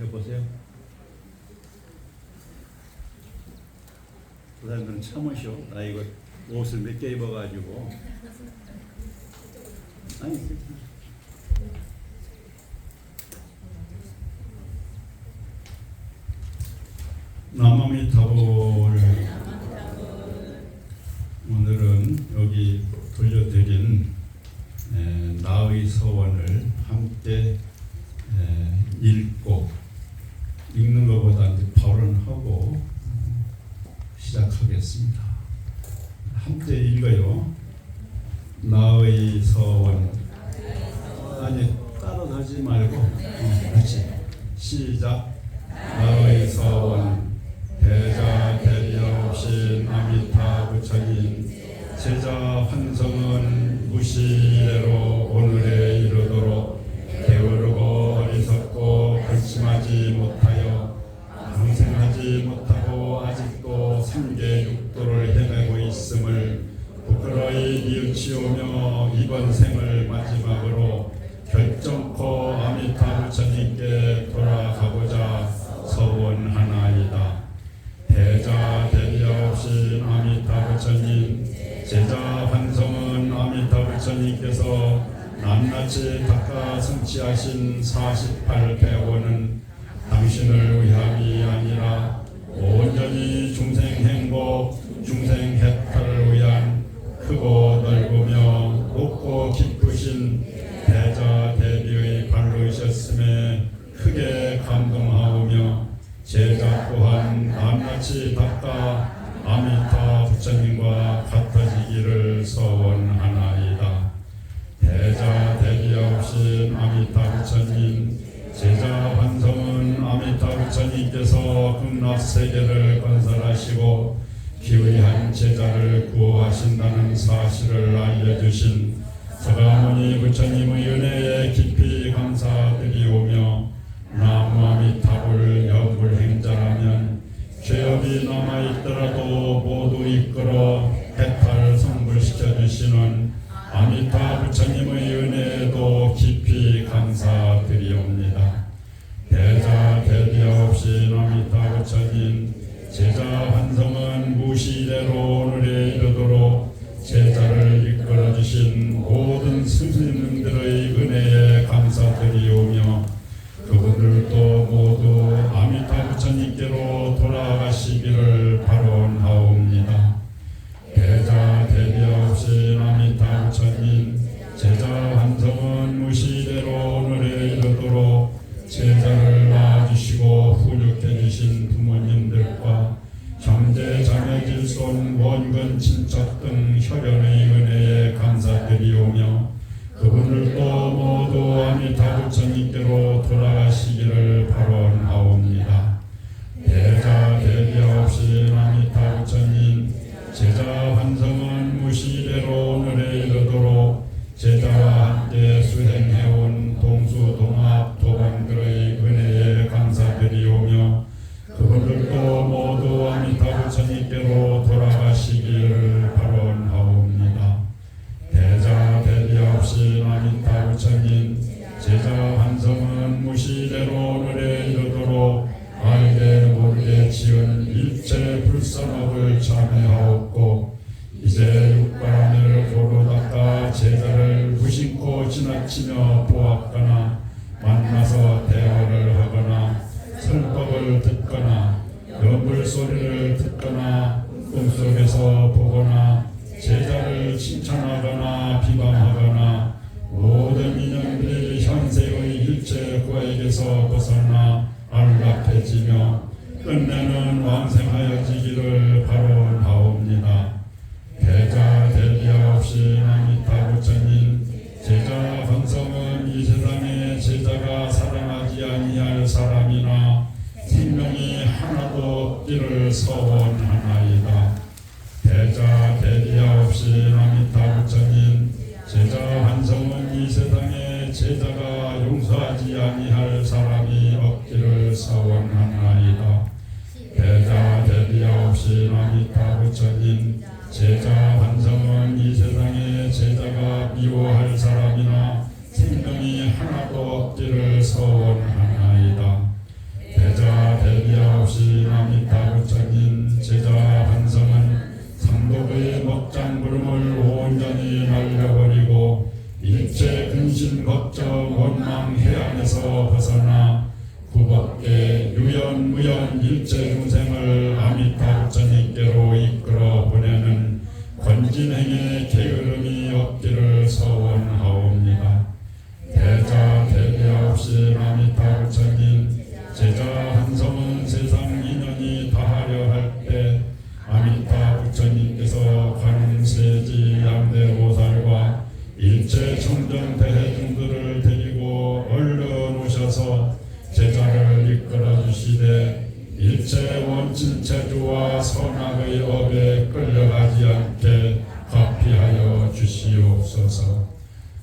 여보세요. 그 사람들은 참으셔. 나 이거 옷을 몇 개 입어가지고. 아니, 함께 읽어요. 나의 서원. 아니 따로 하지 말고 어, 같이 시작. 나의 서원 대자 대려 없이 남이타 부처님 제자 환성은 무시대로 부처님, 제자 한성은 아미타 부처님께서 낱낱이 닦아 성취하신 48배원은 당신을 위함이 아니라 제자를 구호하신다는 사실을 알려주신 사가모니 부처님의 은혜에 깊이 감사드리오며 나무아미타불 연불 행자라면 죄업이 남아있더라도 모두 이끌어 해탈 성불시켜 주시는 아미타 부처님의 은혜에도 깊이 감사드리옵니다. 대자 대비 없이 아미타 부처님 제자 한성은 무시대로 선악의 업에 끌려가지 않게 가피하여 주시옵소서.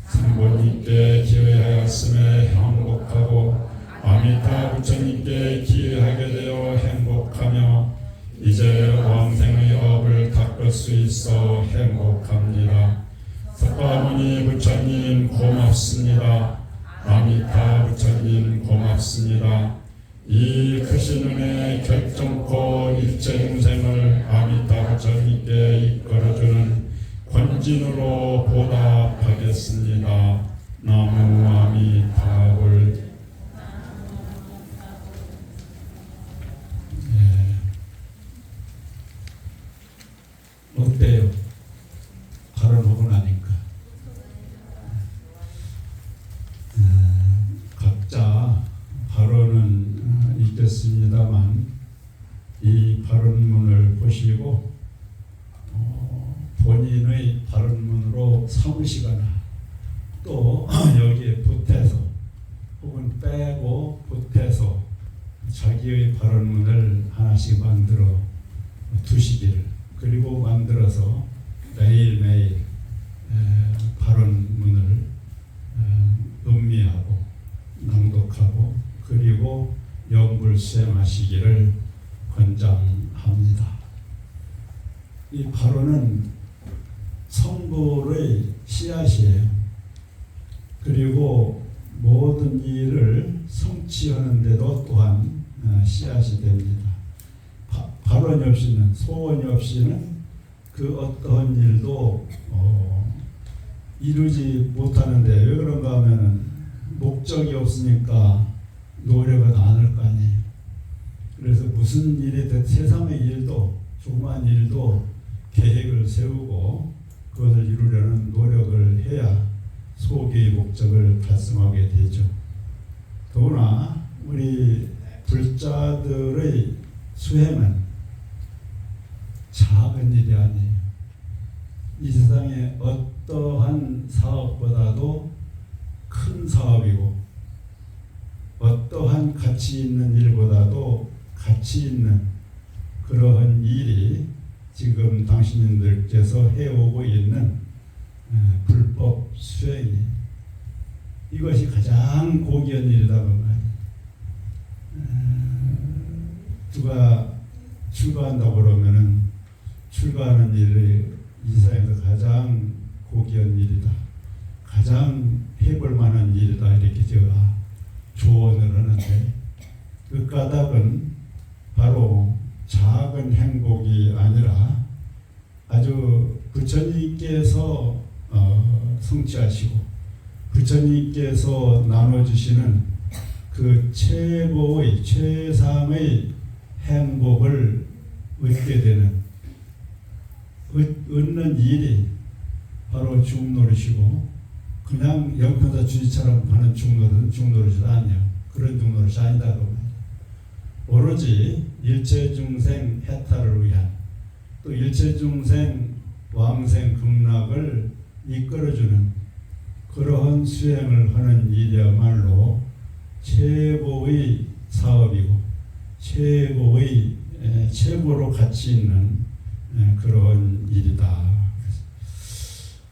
상보님께 기회하였음에 행복하고 아미타 부처님께 기회하게 되어 행복하며 이제 왕생의 업을 닦을 수 있어 행복합니다. 석가모니 부처님 고맙습니다. 아미타 부처님 고맙습니다. 이 크신 은혜 결정코 일체 진으로 보답하겠습니다. 나무 아미타불 어때요? 발언하고 나니까 어, 각자 발언은 어, 있겠습니다만 이 발언문을 보시고 어, 본인의 발언문으로 삼으시거나 또 여기에 보태서 혹은 빼고 보태서 자기의 발언문을 하나씩 만들어 두시기를 그리고 만들어서 매일매일 에, 발언문을 에, 음미하고 낭독하고 그리고 연불 수행하시기를 권장합니다. 이 발언은 성불의 씨앗이에요. 그리고 모든 일을 성취하는데도 또한 어, 씨앗이 됩니다. 바- 발언이 없이는 소원이 없이는 그 어떠한 일도 어, 이루지 못하는데 왜 그런가 하면은 목적이 없으니까 노력은 안 할 거 아니에요. 그래서 무슨 일이 됐 세상의 일도 조그만 일도 계획을 세우고 그것을 이루려는 노력을 해야 소기의 목적을 달성하게 되죠. 더구나 우리 불자들의 수행은 작은 일이 아니에요. 이 세상에 어떠한 사업보다도 큰 사업이고 어떠한 가치 있는 일보다도 가치 있는 그러한 일이 지금 당신들께서 해오고 있는 어, 불법 수행이 이것이 가장 고귀한 일이라고 말이에요. 어, 누가 출가한다고 그러면은 출가하는 일이 이 세상에서 가장 고귀한 일이다. 가장 해볼 만한 일이다. 이렇게 제가 조언을 하는데 그 까닭은 바로 작은 행복이 아니라 아주 부처님께서 어, 성취하시고 부처님께서 나눠주시는 그 최고의 최상의 행복을 얻게 되는 얻- 얻는 일이 바로 중노릇이고 그냥 영편사 주지처럼 하는 중노릇은 중노릇이 아니에요. 그런 중노릇이 아니다고 말이에요. 오로지 일체 중생 해탈을 위한 또 일체 중생 왕생 극락을 이끌어주는 그러한 수행을 하는 일이야말로 최고의 사업이고 최고의 에, 최고로 가치 있는 에, 그러한 일이다.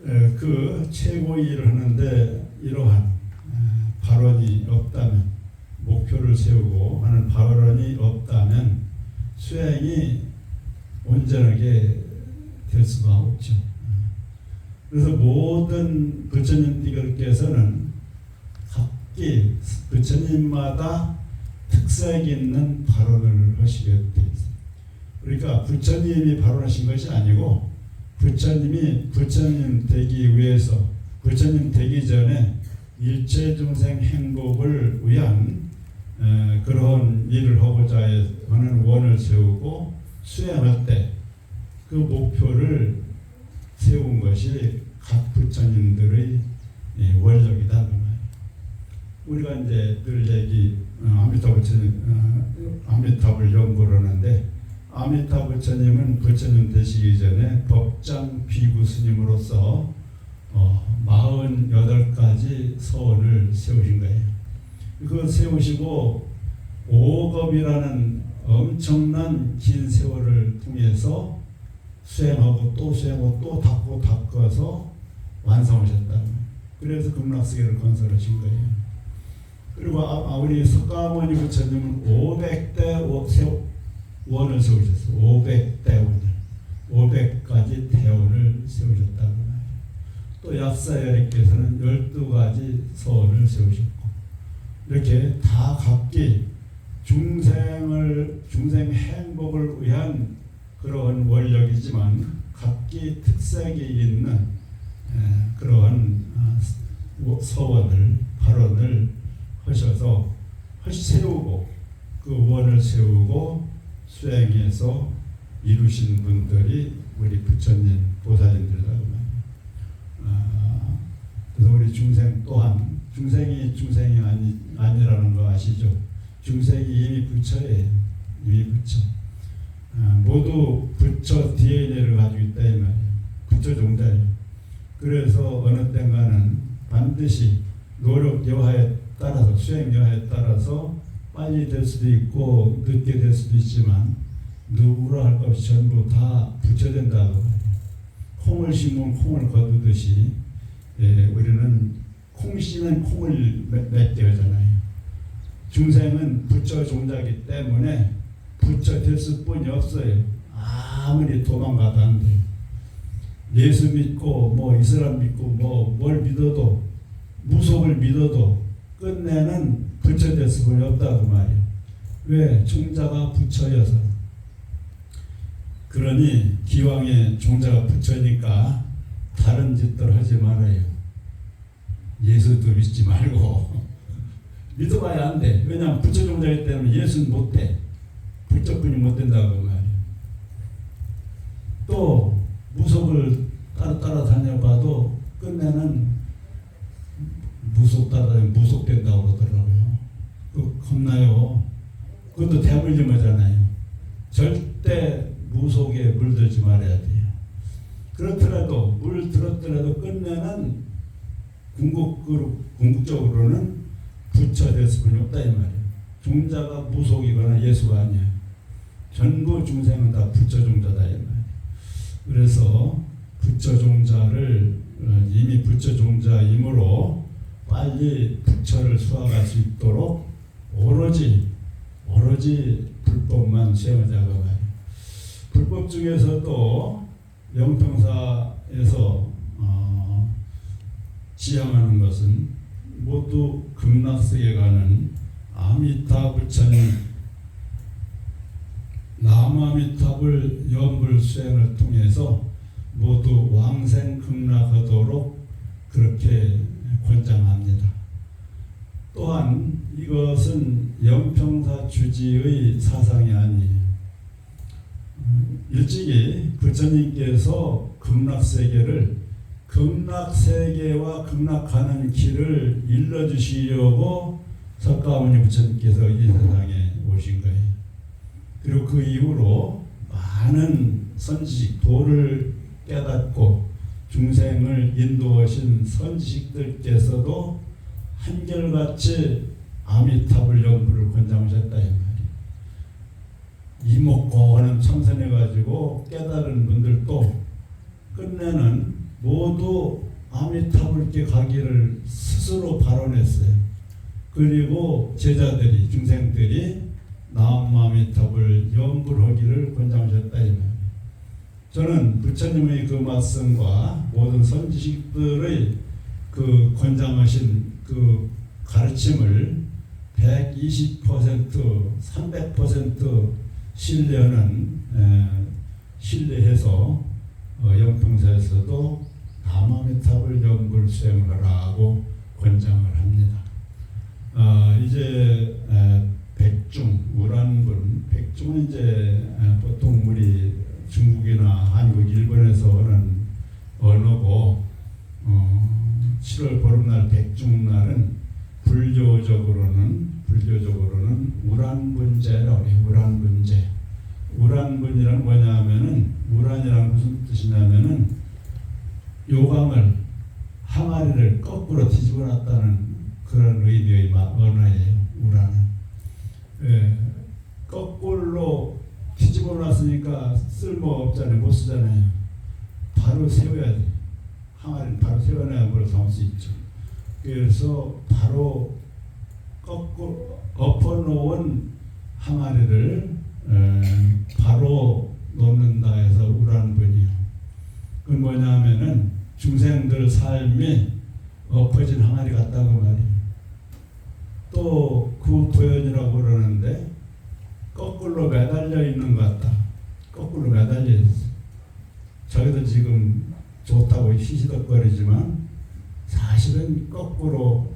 에, 그 일을 하는데 이러한 에, 발언이 없다면 목표를 세우고 하는 발언이 없다면 수행이 온전하게 될 수가 없죠. 그래서 모든 부처님들께서는 각기 부처님마다 특색 있는 발언을 하시게 돼 있어요. 그러니까 부처님이 발언하신 것이 아니고 부처님이 부처님 되기 위해서 부처님 되기 전에 일체 중생 행복을 위한 에, 그런 일을 하고자 하는 원을 세우고 수행할 때 그 목표를 세운 것이 각 부처님들의 예, 원력이다 그. 우리가 이제 늘 얘기 어, 아미타 부처님 어, 아미타불 연구를 하는데 아미타 부처님은 부처님 되시기 전에 법장 비구 스님으로서 어, 48가지 서원을 세우신 거예요. 그걸 세우시고 오겁이라는 엄청난 긴 세월을 통해서 수행하고 또 수행하고 또 닦고 닦아서 완성하셨다. 그래서 극락세계를 건설하신 거예요. 그리고 아, 아, 우리 석가모니 부처님은 500대 세, 원을 세우셨어요. 500대 원을. 500가지 대원을 세우셨다고 말이에요. 또 약사열애께서는 12가지 서원을 세우셨고 이렇게 다 각기 중생을 중생 행복을 위한 그러한 원력이지만 각기 특색이 있는 에, 그러한 아, 서원을 발언을 하셔서 세우고 그 원을 세우고 수행해서 이루신 분들이 우리 부처님 보살님들이라고. 아, 그래서 우리 중생 또한 중생이 중생이 아니 아니라는 거 아시죠? 중생이 이미 부처예요. 이미 부처. 아, 모두 부처 DNA를 가지고 있다 이 말이에요. 부처 종자예요. 그래서 어느 땐가는 반드시 노력 여하에 따라서 수행 여하에 따라서 빨리 될 수도 있고 늦게 될 수도 있지만 누구라 할 것 없이 전부 다 말이에요. 콩을 심으면 콩을 거두듯이 예, 우리는 콩 씨는 콩을 맺- 맺게 하잖아요. 중생은 부처 종자이기 때문에 부처 될 수뿐이 없어요. 아무리 도망가도 안 돼요. 예수 믿고 뭐 이슬람 믿고 뭐 뭘 믿어도 무속을 믿어도 끝내는 부처 될 수뿐이 없다고 말이에요. 왜? 종자가 부처여서. 그러니 기왕에 종자가 부처니까 다른 짓들 하지 말아요. 예수도 믿지 말고 믿어봐야 안 돼. 왜냐하면 부처 종자이기 때문에 예수는 못 돼. 부처뿐이 못 된다고 말이에요. 또 무속을 따라 따라 다녀봐도 끝내는 무속 따라다니면 무속된다고 그러더라고요. 그 겁나요. 그것도 대물림하잖아요. 절대 무속에 물들지 말아야 돼요. 그렇더라도 물 들었더라도 끝내는 궁극으로 궁극적으로는 부처 됐을 뿐이 없다 이 말이에요. 종자가 무속이거나 예수가 아니야. 전부 중생은 다 부처 종자다 이 말이에요. 그래서 부처 종자를 어, 이미 부처 종자이므로 빨리 부처를 수확할 수 있도록 오로지 오로지 불법만 수행하자고 말이에요. 불법 중에서도 영평사에서 어, 지향하는 것은 모두 극락세계 가는 아미타 부처님 남아미탑을 연불 수행을 통해서 모두 왕생 극락하도록 그렇게 권장합니다. 또한 이것은 영평사 주지의 사상이 아니에요. 일찍이 부처님께서 극락세계를 극락세계와 극락하는 길을 일러주시려고 석가모니 부처님께서 이 세상에 오신 거예요. 그리고 그 이후로 많은 선지식 도를 깨닫고 중생을 인도하신 선지식들께서도 한결같이 아미타불 연부를 권장하셨다 이 말이에요. 이목고는 참선해 가지고 깨달은 분들도 끝내는 모두 아미타불께 가기를 스스로 발언했어요. 그리고 제자들이 중생들이 남아미탑을 연불하기를 권장하셨다 이 말이에요. 저는 부처님의 그 말씀과 모든 선지식들의 그 권장하신 그 가르침을 120% 300% 신뢰는 에, 신뢰해서 어, 영평사에서도 다마미탑을 연불 수행을 하라고 권장을 합니다. 아, 이제 에, 백중 우란분 백중은 이제 에, 보통 우리 중국이나 한국 일본에서 오는 언어고 어, 7월 보름날 백중날은 불교적으로는 불교적으로는 우란분제라고 해요. 우란분제. 우란분이란 뭐냐면은 우란이란 무슨 뜻이냐면은 요강을 항아리를 거꾸로 뒤집어 놨다는 그런 의미의 마- 언어예요. 우란은. 예, 거꾸로 뒤집어 놨으니까 쓸모 없잖아요. 못 쓰잖아요. 바로 세워야 돼. 항아리를 바로 세워놔야 뭘 담을 수 있죠. 그래서 바로 거꾸로 엎어놓은 항아리를 에, 바로 놓는다 해서 우란분이요. 그건 뭐냐면은 중생들 삶이 엎어진 항아리 같다고 말이에요. 또 구토연이라고 그러는데 거꾸로 매달려 있는 것 같다. 거꾸로 매달려 있어. 좋다고 시시덕거리지만 사실은 거꾸로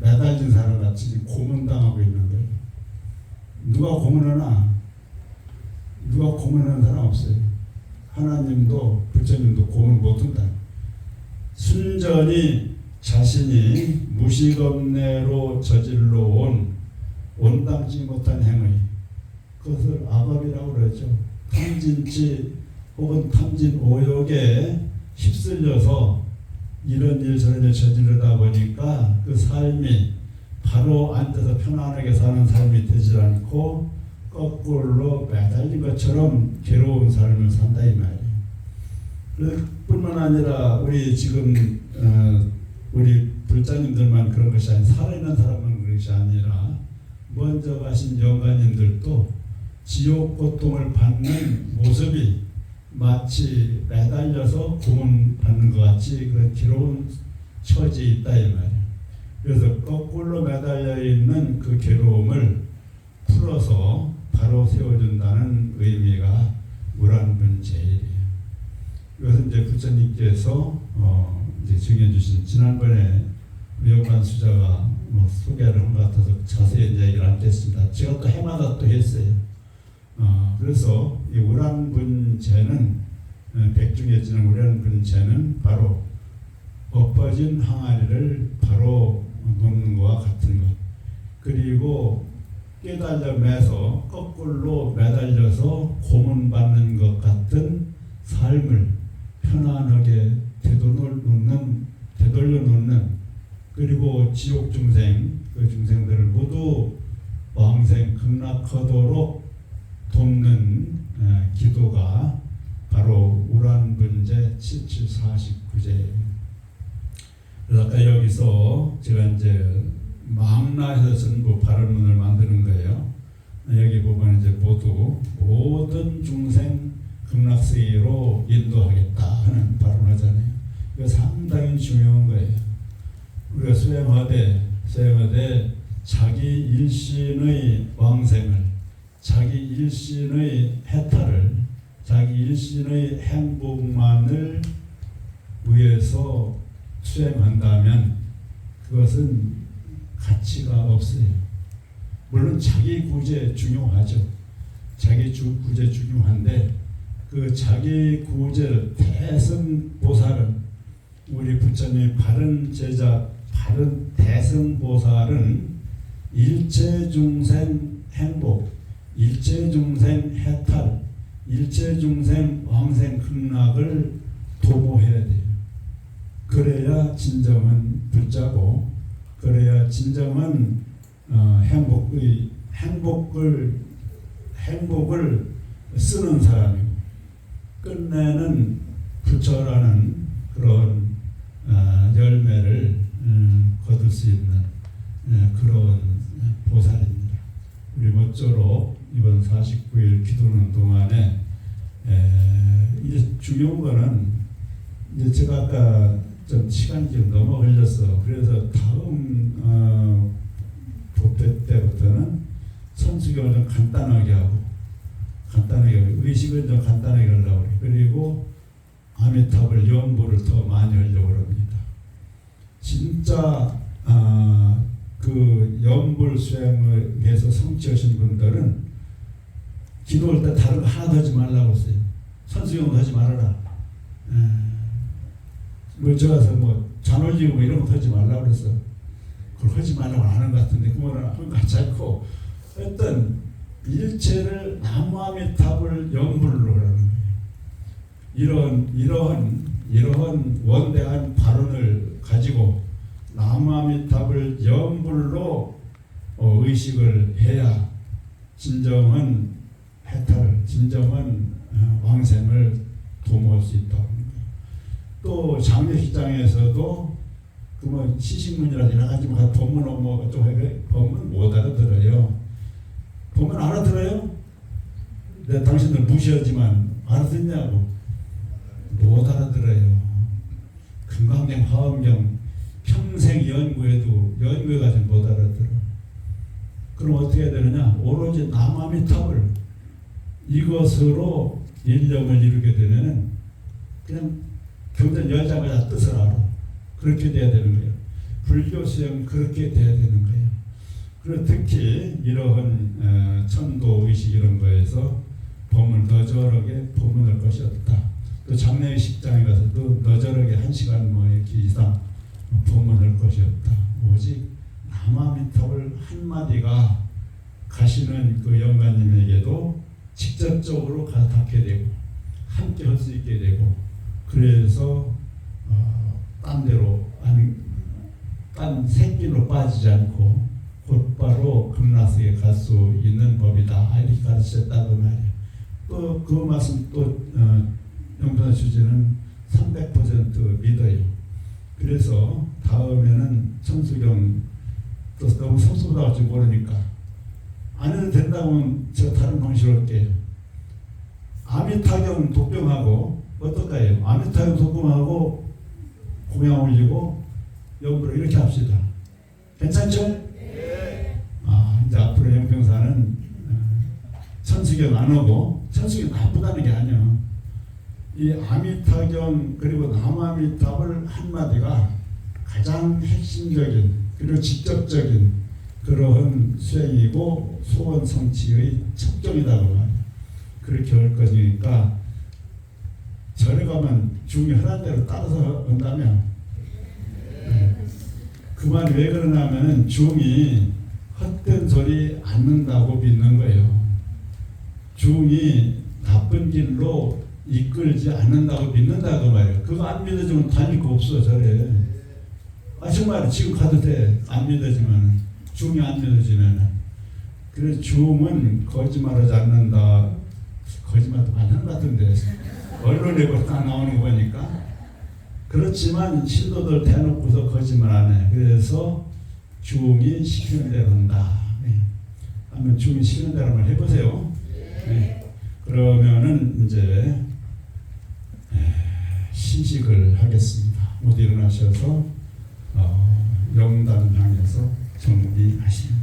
매달린 사람 같이 고문당하고 있는 거예요. 누가 고문하나? 누가 고문하는 사람 없어요. 하나님도 부처님도 고문 못한다. 순전히 자신이 무식업내로 저질러 온 온당치 못한 행위 그것을 악업이라고 그러죠. 탐진치 혹은 탐진 오욕에 휩쓸려서 이런 일 저런 일 저지르다 보니까 그 삶이 바로 앉아서 편안하게 사는 삶이 되질 않고 거꾸로 매달린 것처럼 괴로운 삶을 산다 이 말이에요. 그 뿐만 아니라 우리 지금 어, 우리 불자님들만 그런 것이 아니 살아있는 사람만 그런 것이 아니라 먼저 가신 영가님들도 지옥 고통을 받는 모습이 마치 매달려서 고문받는 것 같이 그런 괴로운 처지에 있다 이 말이에요. 그래서 거꾸로 매달려 있는 그 괴로움을 풀어서 바로 세워준다는 의미가 무란분 제일이에요. 이것은 이제 부처님께서 어 이제 정해주신 지난번에 의용관 수자가 뭐 소개를 한 것 같아서 자세히 이제 얘기를 안 했습니다. 제가 또 해마다 또 했어요. 어, 그래서 이 우란분제는 어, 백중에 지는 우란분제는 바로 엎어진 항아리를 바로 놓는 것과 같은 것. 그리고 깨달려 매서 거꾸로 매달려서 고문받는 것 같은 삶을 편안하게 되돌려 놓는 되돌려 놓는 그리고 지옥 중생 그 중생들을 모두 왕생 극락하도록 돕는 에, 기도가 바로 우란분제 7749제예요. 그래서 아까 여기서 제가 이제 망라해서 전부 발언문을 만드는 거예요. 여기 보면 이제 모두 모든 중생 극락세계로 인도하겠다 하는 발언 하잖아요. 이거 상당히 중요한 거예요. 우리가 수행하되 수행하되 자기 일신의 왕생을 자기 일신의 해탈을 자기 일신의 행복만을 위해서 수행한다면 그것은 가치가 없어요. 물론 자기 구제 중요하죠. 자기 주 구제 중요한데 그 자기 구제 대승 보살은 우리 부처님 바른 제자 바른 대승 보살은 일체 중생 행복, 일체 중생 해탈, 일체 중생 왕생 극락을 도모해야 돼요. 그래야 진정한 불자고 그래야 진정한 어, 행복의 행복을 행복을 쓰는 사람이고 끝내는 부처라는 그런 어, 열매를 음, 거둘 수 있는 어, 그런 보살입니다. 우리 모쪼록 이번 49일 기도는 동안에 에, 이제 중요한 거는 이제 제가 아까 좀 시간이 좀 넘어 걸렸어. 그래서 다음 어, 법회 때부터는 천수경을 좀 간단하게 하고 간단하게 의식을 좀 간단하게 하려고 해요. 그리고 아미타불 연보를 더 많이 하려고 합니다. 진짜 아, 그 연불 수행에서 성취하신 분들은 기도할 때 다른 거 하나도 하지 말라고 했어요. 선수경도 하지 말아라. 에, 뭐 저가서 뭐 잔올리고 뭐 이런 거 하지 말라고 그랬어. 그걸 하지 말라고 안 하는 것 같은데 그 하는 것 같지 않고 어떤 일체를 나무아미탑을 연불로 하는 거예요. 이런 이러한 이러한 원대한 발언을 가지고 나무아미탑을 연불로 어, 의식을 해야 진정한 해탈을 진정한 어, 왕생을 도모할 수 합니다. 또 장례식장에서도 그뭐 시식문이라 여러 가지 뭐 법문 뭐 어쩌고 해 법문 못 알아들어요. 법문 알아들어요? 내 당신들 무시하지만 알아듣냐고 못 알아들어요. 금강경 화엄경 평생 연구해도 연구해가지고 못 알아들어. 그럼 어떻게 되느냐? 오로지 남함의 탑을 이것으로 인력을 이루게 되면은 그냥 경전 열자마자 뜻을 알아. 그렇게 돼야 되는 거예요. 불교 수행 그렇게 돼야 되는 거예요. 그리고 특히 이러한 어, 천도 의식 이런 거에서 법문 너저하게 법문할 것이 없다. 또 장례식장에 가서도 너저하게 한 시간 뭐 이렇게 이상 법문할 것이 없다. 오직 남아미탑을 한 마디가 가시는 그 영가님에게도 직접적으로 가- 닿게 되고 함께 할 수 있게 되고 그래서 어, 딴 데로 딴 새끼로 빠지지 않고 곧바로 금나스에 갈 수 있는 법이다 이렇게 가르쳤다고 말이에요. 또 그 말씀 또 어, 영변 주제는 300% 믿어요. 그래서 다음에는 천수경 또 너무 섭섭하지 모르니까 안 해도 된다면 저 다른 방식으로 할게요. 아미타경 독병하고 어떨까요? 아미타경 독병하고 공양 올리고 영부로 이렇게 합시다. 괜찮죠? 아 이제 앞으로 영평사는 어, 천수경 안 하고 천수경 나쁘다는 게 아니야. 이 아미타경 그리고 남아미탑을 한 마디가 가장 핵심적인 그리고 직접적인 그러한 수행이고 소원 성취의 척정이라고 말이야. 그렇게 할 거니까 절에 가면 중이 하는 대로 따라서 한다면 그 말이 왜 그러냐면은 중이 헛된 소리 않는다고 믿는 거예요. 중이 나쁜 길로 이끌지 않는다고 믿는다고 말이에요. 그거 안 믿어주면 다닐 거 없어 절에. 아 정말 지금 가도 돼. 안 믿어지면 중이 안 믿어지면. 그래서 중은 거짓말하지 않는다. 거짓말도 많이 것 같은데 언론에 딱 나오는 거 보니까 그렇지만 신도들 대놓고서 거짓말 안 해. 그래서 중이 시키는 대로 한다. 네. 한번 중이 시키는 대로 한번 해보세요. 네. 그러면은 이제 에, 시식을 하겠습니다. 모두 일어나셔서 어, 영단 향해서 정리하십니다.